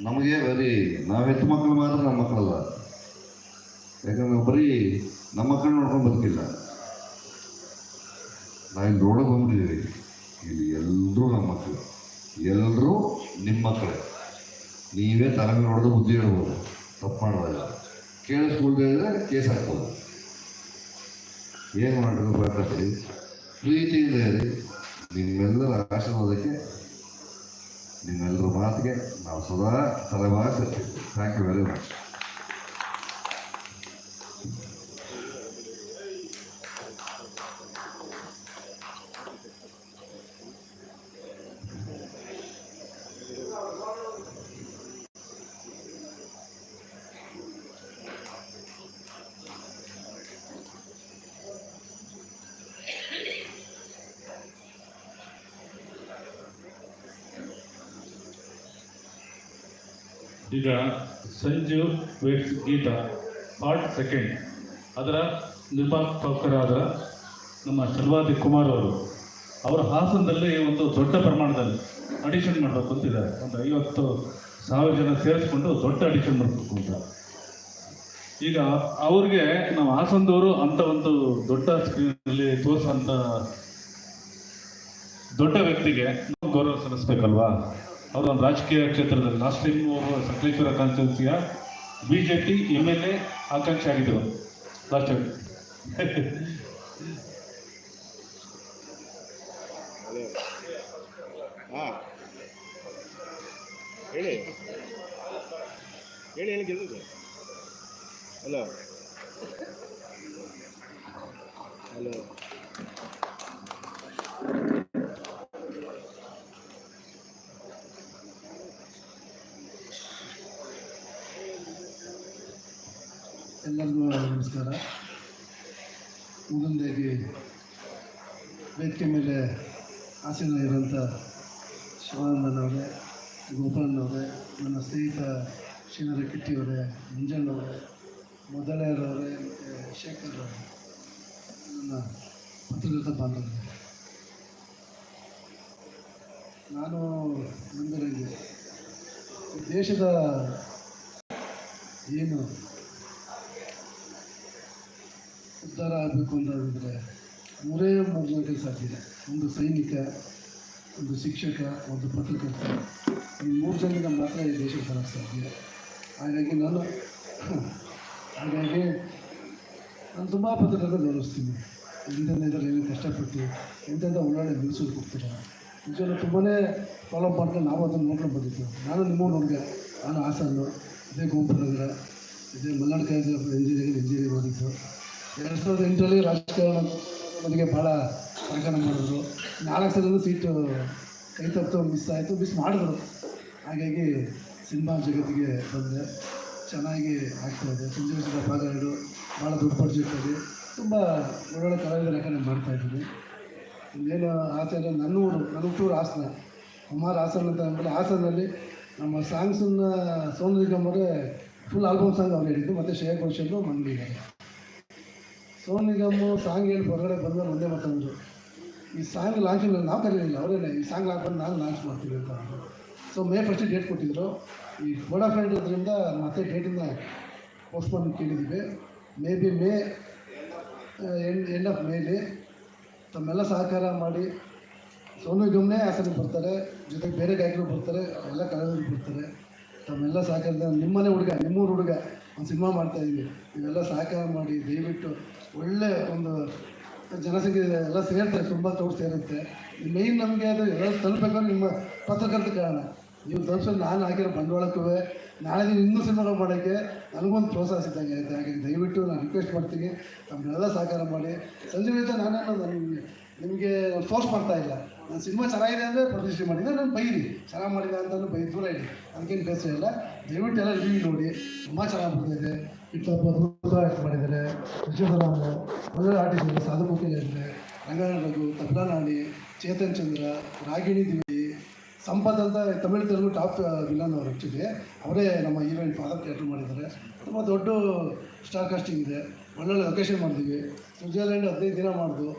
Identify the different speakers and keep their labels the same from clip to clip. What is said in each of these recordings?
Speaker 1: ನಮಗೆ ಬರೀ ನಾವು ಹೆತ್ತು ಮಕ್ಕಳು ಮಾತ್ರ ನಮ್ಮ ಮಕ್ಕಳಲ್ಲ. ಯಾಕಂದ್ರೆ ಬರೀ ನಮ್ಮ ಮಕ್ಕಳು ನೋಡ್ಕೊಂಡು ಬದುಕಿಲ್ಲ. ನಾವಿಲ್ಲಿ ರೋಡಿಗೆ ಬಂದಿದ್ದೀವಿ ಇಲ್ಲಿ ಎಲ್ಲರೂ ನಮ್ಮ ಮಕ್ಕಳು ಎಲ್ಲರೂ ನಿಮ್ಮ ಮಕ್ಕಳೇ ನೀವೇ ತಲೆ ನೋಡೋದು ಬುದ್ಧಿ ಹೇಳ್ಬೋದು. ತಪ್ಪು ಮಾಡೋದಿಲ್ಲ. ಕೇಳಿಸ್ಕೊಳ್ದೇ ಇದ್ರೆ ಕೇಸ್ ಹಾಕ್ಬೋದು. ಏನು ಮಾಡೋದು ಬೇಕಾಗ್ತದೆ ಪ್ರೀತಿಯಿಂದ ಇರಿ. ನಿಮ್ಮೆಲ್ಲರ ಆಶೀರ್ವಾದಕ್ಕೆ ನಿಮ್ಮೆಲ್ಲರ ಮಾತಿಗೆ ನಾವು ಸದಾ ತಲೆಮಾರಿರ್ತೀವಿ ಥ್ಯಾಂಕ್ ಯು ವೆರಿ ಮಚ್
Speaker 2: ಈಗ Sanju weds Geetha, part second. ಅದರ ನಿರ್ಮಾಪಕರಾದ ನಮ್ಮ ಶಲ್ವಾದಿ ಕುಮಾರ್ ಅವರು. ಅವರ ಹಾಸನದಲ್ಲಿ ಒಂದು ದೊಡ್ಡ ಪ್ರಮಾಣದಲ್ಲಿ ಅಡಿಷನ್ ಮಾಡಬೇಕು ಅಂತಿದ್ದಾರೆ. ಒಂದು ಐವತ್ತು ಸಾವಿರ ಜನ ಸೇರಿಸ್ಕೊಂಡು ದೊಡ್ಡ ಅಡಿಷನ್ ಮಾಡಬೇಕು ಅಂತ. ಈಗ ಅವ್ರಿಗೆ ನಾವು ಹಾಸನದವರು ಅಂಥ ಒಂದು ದೊಡ್ಡ ಸ್ಕ್ರೀನಲ್ಲಿ ತೋರಿಸುವಂಥ ದೊಡ್ಡ ವ್ಯಕ್ತಿಗೆ ನಾವು ಗೌರವ ಸಲ್ಲಿಸ್ಬೇಕಲ್ವಾ? ಅವರು ಒಂದು ರಾಜಕೀಯ ಕ್ಷೇತ್ರದಲ್ಲಿ ಲಾಸ್ಟ್ ಟೈಮ್ ಅವರು Sakaleshwara ಕಾನ್ಸ್ಟಿಟ್ಯೂನ್ಸಿಯ B J P M L A ಆಕಾಂಕ್ಷಿ ಆಗಿದ್ದರು ಲಾಸ್ಟ್ ಟೈಮ್
Speaker 3: ಹೇಳಿ. ಹೇಳಿ ಹೇಳಿ ಗೆಲ್ಲು ಹಲೋ ಹಲೋ
Speaker 4: ಎಲ್ಲರಿಗೂ ನಮಸ್ಕಾರ. ಮೊದಲನೇದಾಗಿ ವೇದಿಕೆ ಮೇಲೆ ಆಸೀನ ಇರೋಂಥ ಶಿವಾನಂದನವರೇ ಗೋಪಾಲನವರೇ ನನ್ನ ಸ್ನೇಹಿತ ಶ್ರೀನರ ಕಿಟ್ಟಿಯವರೇ ಮುಂಜಾನವರೇ ಮೊದಲೆಯರವರೇ ಮತ್ತು ಶೇಖರ್ ನನ್ನ ಪತ್ರಕರ್ತ ಬಾಂಧವರೇ ನಾನು ನಂದರಂಗೆ ದೇಶದ ಏನು ಉದ್ಧಾರ ಆಗಬೇಕು ಅಂತಂದರೆ ಮೂರೇ ಮೂರು ಜನಕ್ಕೆ ಸಾಧ್ಯ ಇದೆ ಒಂದು ಸೈನಿಕ, ಒಂದು ಶಿಕ್ಷಕ, ಒಂದು ಪತ್ರಕರ್ತ. ಈ ಮೂರು ಜನರಿಂದ ಮಾತ್ರ ಈ ದೇಶ ಉದ್ಧಾರ ಸಾಧ್ಯ. ಹಾಗಾಗಿ ನಾನು ಹಾಗಾಗಿ ನಾನು ತುಂಬ ಪತ್ರಕರ್ತ ಗೌರವಿಸ್ತೀನಿ. ಇಂಥದ್ರಲ್ಲಿ ಏನು ಕಷ್ಟಪಟ್ಟು ಎಂತೆಂಥ ಒಳ್ಳೊಳ್ಳೆ ನ್ಯೂಸಲ್ಲಿ ಕೊಡ್ತೀರ ನಿಜವಾಗ್ಲೂ ತುಂಬಾ ಫಾಲೋ ಮಾಡ್ಕೊಂಡು ನಾವು ಅದನ್ನು ನೋಡ್ಕೊಂಡು ಬಂದಿದ್ದು. ನಾನು ನಿಮ್ಮ ನೋಡಿದೆ. ನಾನು ಹಾಸನ್ನು ಇದೇ ಗೋಪುರನಗರ, ಇದೇ ಮಲ್ನಾಡು ಕಾಲೇಜ್ ಇಂಜಿನಿಯರಿಂಗ್ ಇಂಜಿನಿಯರಿಂಗ್ ಓದಿದ್ದು. ಎರಡು ಸಾವಿರದ ಎಂಟರಲ್ಲಿ ರಾಜಕಾರಣ ನನಗೆ ಭಾಳ ಪ್ರಕರಣ ಮಾಡಿದ್ರು. ನಾಲ್ಕು ಸಲದಲ್ಲೂ ಸೀಟು ಕೈ ತಪ್ಪು ಮಿಸ್ ಆಯಿತು ಮಿಸ್ ಮಾಡಿದ್ರು. ಹಾಗಾಗಿ ಸಿನಿಮಾ ಜಗತ್ತಿಗೆ ಬಂದೆ. ಚೆನ್ನಾಗಿ ಆಗ್ತಾಯಿದೆ ಸಂಜೀವ ಸಿಂಹ ಭಾಗ ಎರಡು ಭಾಳ ದುಡ್ಡು ಪಡ್ಸಿರ್ತದೆ ತುಂಬ ಒಳ್ಳೊಳ್ಳೆ ಕಲಾವಿದ ಲೆಕ್ಕನೆ ಮಾಡ್ತಾಯಿದ್ದೀನಿ ಇನ್ನೇನು ಅಂದರೆ ನನ್ನ ಊರು ನನ್ನ ಹುಟ್ಟೂರು ಹಾಸನ. ಕುಮಾರ್ ಹಾಸನ ಅಂತ ಅಂದ್ಬಿಟ್ಟು ಹಾಸನದಲ್ಲಿ ನಮ್ಮ ಸಾಂಗ್ಸನ್ನು Sonu Nigam full album song ಅವ್ರು ಹೇಳಿದ್ದು. ಮತ್ತು ಶ್ರೇಯಾ ಘೋಷಲ್ಲು ಮಂಡಿದ್ದಾರೆ ಸೋನು ನಿಗಮ್ ಸಾಂಗ್ ಹೇಳಿ ಹೊರಗಡೆ ಬಂದ್ರೆ ಒಂದೇ. ಮಾತಂದ್ರು ಈ ಸಾಂಗ್ ಲಾಂಚ್ ನಾವು ಕರೀಲಿಲ್ಲ, ಅವರೇನೆ, ಈ ಸಾಂಗ್ ಹಾಕೊಂಡು ನಾನು ಲಾಂಚ್ ಮಾಡ್ತೀವಿ ಅಂತ ಅಂದರು. ಸೊ ಮೇ ಫಸ್ಟ್ ಡೇಟ್ ಕೊಟ್ಟಿದ್ದರು ಈ ಫೋಡಾ ಫ್ರೆಂಡ್ ಇದರಿಂದ ಮತ್ತೆ ಡೇಟಿಂದ ಪೋಸ್ಟ್ಪೋನ್ ಕೇಳಿದ್ವಿ. Maybe May end end of ಮೇಲಿ ತಮ್ಮೆಲ್ಲ ಸಹಕಾರ ಮಾಡಿ ಸೋನು ನಿಗಮ್ನೇ ಹಾಸನಿಗೆ ಬರ್ತಾರೆ, ಜೊತೆಗೆ ಬೇರೆ ಗಾಯಕರು ಬರ್ತಾರೆ ಎಲ್ಲ ಕಲಾವಿದರು ಬರ್ತಾರೆ ತಮ್ಮೆಲ್ಲ ಸಹಕಾರದಿಂದ ನಿಮ್ಮನೆ ಹುಡುಗ, ನಿಮ್ಮೂರು ಹುಡುಗ ಒಂದು ಸಿನಿಮಾ ಮಾಡ್ತಾ ಇದ್ದೀವಿ. ಇವೆಲ್ಲ ಸಹಕಾರ ಮಾಡಿ, ದಯವಿಟ್ಟು ಒಳ್ಳೆ ಒಂದು ಜನಸಂಖ್ಯೆ ಎಲ್ಲ ಸೇರ್ತಾರೆ, ತುಂಬ ತೋರು ಸೇರುತ್ತೆ. ಮೇಯ್ನ್ ನಮಗೆ ಅದು ಎಲ್ಲ ತಲುಪಬೇಕಂದ್ರೆ ನಿಮ್ಮ ಪತ್ರಕರ್ತ ಕಾರಣ. ನೀವು ತಲುಪಿಸೋದು ನಾನು ಹಾಕಿರೋ ಬಂಡವಾಳಕ್ಕೂ, ನಾಳೆ ನೀವು ಇನ್ನೂ ಸಿನಿಮಾಗಳು ಮಾಡೋಕ್ಕೆ ನನಗೊಂದು ಪ್ರೋತ್ಸಾಹ ಸಿದ್ದಂಗೆ ಆಯಿತು. ಹಾಗಾಗಿ ದಯವಿಟ್ಟು ನಾನು ರಿಕ್ವೆಸ್ಟ್ ಮಾಡ್ತೀನಿ. ನಮ್ಮನ್ನೆಲ್ಲ ಸಹಕಾರ ಮಾಡಿ. ಸಂಜೆ ನಾನು ನನಗೆ ನಿಮಗೆ ಫೋರ್ಸ್ ಮಾಡ್ತಾ ಇಲ್ಲ. ನಾನು ಸಿನಿಮಾ ಚೆನ್ನಾಗಿದೆ ಅಂದರೆ ಪ್ರತಿಷ್ಠೆ ಮಾಡಿದ್ರೆ ನಾನು ಬೈರಿ. ಚೆನ್ನಾಗಿ ಮಾಡಿಲ್ಲ ಅಂತಲೂ ಬೈ ದೂರ ಇಡಿ ಅದಕ್ಕೇನು ಕೆಲಸ ಇಲ್ಲ. ದಯವಿಟ್ಟು ಎಲ್ಲ ರಿವ್ಯೂ ನೋಡಿ. ತುಂಬ ಚೆನ್ನಾಗಿ ಬರ್ತಾಯಿದೆ ಇಟ್ಟಪ್ಪ ಅದ್ಭುತ ಮಾಡಿದ್ದಾರೆ. ವಿಶ್ವರಾಮ ಒಳ್ಳೆ ಆರ್ಟಿಸ್ಟ್ ಇದೆ ಸಾಧುಮುಖಿ ಇದ್ದಾರೆ. ರಂಗನಾಥ ರಘು ತಬ್ಲಾನಾಣಿ ಚೇತನ್ ಚಂದ್ರ, ರಾಗಿಣಿ ದಿವಿ ಸಂಪತ್ ಅಂತ ತಮಿಳು ತೆಲುಗು ಟಾಪ್ ವಿಲನ್ ಅವರು ಆ್ಯಕ್ಚುಲಿ ಅವರೇ ನಮ್ಮ ಈವೆಂಟ್ ಫಾದರ್ ಥಿಯೇಟ್ರ್ ಮಾಡಿದ್ದಾರೆ. ತುಂಬ ದೊಡ್ಡ ಸ್ಟಾರ್ ಕಾಸ್ಟಿಂಗ್ ಇದೆ. ಒಳ್ಳೊಳ್ಳೆ ಲೊಕೇಶನ್ ಮಾಡಿದ್ವಿ ಸ್ವಿಟ್ಜರ್ಲ್ಯಾಂಡ್ ಹದಿನೈದು ದಿನ ಮಾಡಿದ್ವು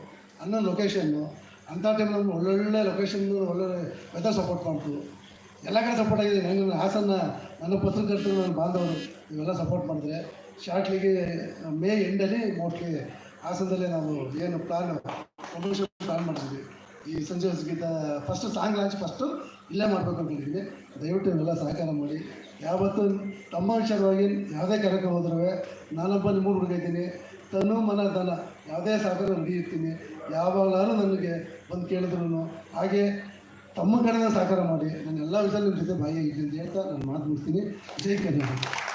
Speaker 4: ಅನ್ನೋ ಲೊಕೇಶನ್ನು ಅಂಥ ನಮ್ಮ ಒಳ್ಳೊಳ್ಳೆ ಲೊಕೇಶನ್ ಒಳ್ಳೊಳ್ಳೆ ವೆದರ್ ಸಪೋರ್ಟ್ ಮಾಡ್ತು ಎಲ್ಲ ಕಡೆ ಸಪೋರ್ಟ್ ಆಗಿದೆ. ನನಗೆ ಹಾಸನ, ನನ್ನ ಪತ್ರಕರ್ತರು, ನನ್ನ ಬಾಂಧವರು, ಇವೆಲ್ಲ ಸಪೋರ್ಟ್ ಮಾಡಿದ್ರೆ ಶಾರ್ಟ್ಲಿಗೆ ಮೇ ಎಂಡಲ್ಲಿ ಮೋಸ್ಟ್ಲಿ ಹಾಸನದಲ್ಲೇ ನಾವು ಏನು ಪ್ಲಾನ್ ಪ್ರಮೋಷನ್ ಪ್ಲಾನ್ ಮಾಡಿದ್ವಿ ಈ Sanju Geetha first song launch first ಇಲ್ಲೇ ಮಾಡಬೇಕು ಅಂತಿದ್ದೀವಿ. ದಯವಿಟ್ಟು ಇವೆಲ್ಲ ಸಹಕಾರ ಮಾಡಿ. ಯಾವತ್ತು ತಮ್ಮ ವಿಚಾರವಾಗಿ ಯಾವುದೇ ಕಾರ್ಯಕ್ರಮ ಹೋದ್ರೂ ನಾನೊಬ್ಬ ಮೂರು ಹುಡುಗ ತನು ಮನ ಧನ ಯಾವುದೇ ಸಹಕಾರ ಇರ್ತೀನಿ ಯಾವಾಗಲಾದ್ರೂ ನನಗೆ ಬಂದು ಕೇಳಿದ್ರು ಹಾಗೆ ತಮ್ಮ ಕಡೆನ ಸಹಕಾರ ಮಾಡಿ ನಾನು ಎಲ್ಲ ನಿಮ್ಮ ಜೊತೆ ಇದೆ ಅಂತ ಹೇಳ್ತಾ ನಾನು ಮಾತು ಮುಗಿಸ್ತೀನಿ. ಜೈ ಕರ್ನಾಟಕ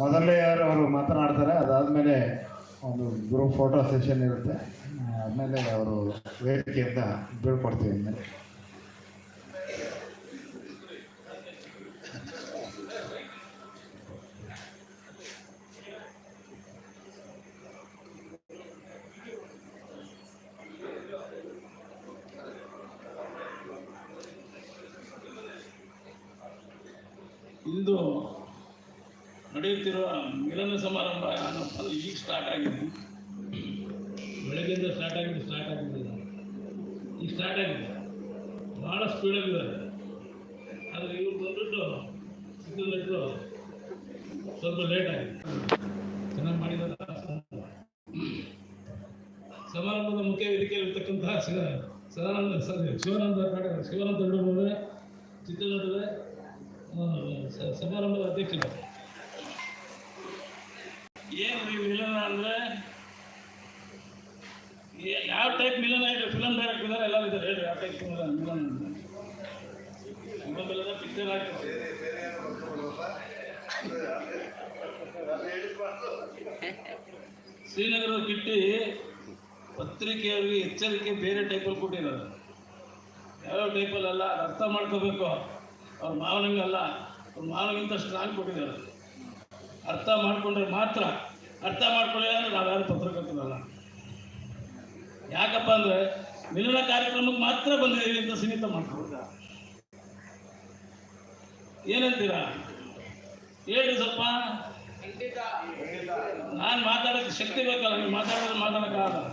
Speaker 5: ಮೊದಲೇ ಯಾರು ಅವರು ಮಾತನಾಡ್ತಾರೆ, ಅದಾದಮೇಲೆ ಒಂದು ಗ್ರೂಪ್ ಫೋಟೋ ಸೆಷನ್ ಇರುತ್ತೆ. ಆದಮೇಲೆ ಅವರು ವೇದಿಕೆಯಿಂದ ಬೀಳ್ಕೊಡ್ತೀವಿ. ಆಮೇಲೆ
Speaker 6: ಇಂದು ನಡೆಯುತ್ತಿರುವ ಮಿಲನ ಸಮಾರಂಭ ಅದು ಈಗ ಸ್ಟಾರ್ಟ್ ಆಗಿದೆ. ಬೆಳಗ್ಗೆಯಿಂದ ಸ್ಟಾರ್ಟ್ ಆಗಿದೆ ಸ್ಟಾರ್ಟ್ ಆಗಿದೆ. ಈಗ ಸ್ಟಾರ್ಟ್ ಆಗಿದೆ. ಭಾಳ ಸ್ಪೀಡಾಗಿದ್ದಾರೆ ಆದರೆ ಇವ್ರು ಬಂದುಬಿಟ್ಟು ಸಿದ್ಧಲಿಟ್ಟು ಸ್ವಲ್ಪ ಲೇಟ್ ಆಗಿದೆ. ಚೆನ್ನಾಗಿ ಮಾಡಿದ ಸಮಾರಂಭದ ಮುಖ್ಯ ವೇದಿಕೆಯಲ್ಲಿ ಇರ್ತಕ್ಕಂತಹ ಶಿವ ಸದಾನಂದ ಶಿವಾನಂದ ಶಿವಾನಂದ ಆ, ಸ- ಸಮಾರಂಭದ ಅಧ್ಯಕ್ಷರು. ಏನು ಈ ಮಿಲನ ಅಂದರೆ ಯಾವ ಟೈಪ್ ಮಿಲನ ಇದೆ? ಫಿಲಮ್ ಡೈರೆಕ್ಟ್ ಇದ್ದಾರೆ ಎಲ್ಲ ಇದ್ದಾರೆ. ಹೇಳಿ ಯಾವ ಟೈಪ್ ಮಿಲನ ಮಿಲನ ಪಿಕ್ಚರ್ ಹಾಕಿ ಶ್ರೀನಗರ ಕಿಟ್ಟಿ ಪತ್ರಿಕೆಯವರಿಗೆ ಎಚ್ಚರಿಕೆ ಬೇರೆ ಟೈಪಲ್ಲಿ ಕೊಟ್ಟಿರೋದು ಯಾವ ಟೈಪಲ್ಲಿ ಅರ್ಥ ಮಾಡ್ಕೋಬೇಕು? ಅವ್ರ ಮಾವನಂಗೆ ಅಲ್ಲ, ಅವ್ರ ಮಾವನಿಗಿಂತ ಸ್ಟ್ರಾಂಗ್ ಕೊಟ್ಟಿದ್ದಾರೆ. ಅರ್ಥ ಮಾಡಿಕೊಂಡ್ರೆ ಮಾತ್ರ, ಅರ್ಥ ಮಾಡ್ಕೊಳ್ಳಿ ಅಂದ್ರೆ ನಾವ್ಯಾರು ಪತ್ರಕರ್ತರಲ್ಲ ಯಾಕಪ್ಪ ಅಂದರೆ ಮಿಲನ ಕಾರ್ಯಕ್ರಮಕ್ಕೆ ಮಾತ್ರ ಬಂದಿದ್ದೀವಿ ಅಂತ ಸೀಮಿತ ಮಾಡ್ಕೊಳ್ಳೋದ ಏನಂತೀರಾ? ಹೇಳಿ ಸ್ವಲ್ಪ ನಾನು ಮಾತಾಡೋಕ್ಕೆ ಶಕ್ತಿ ಬೇಕಲ್ಲ ನೀವು ಮಾತಾಡೋದು ಮಾತಾಡೋಕ್ಕಾಗಲ್ಲ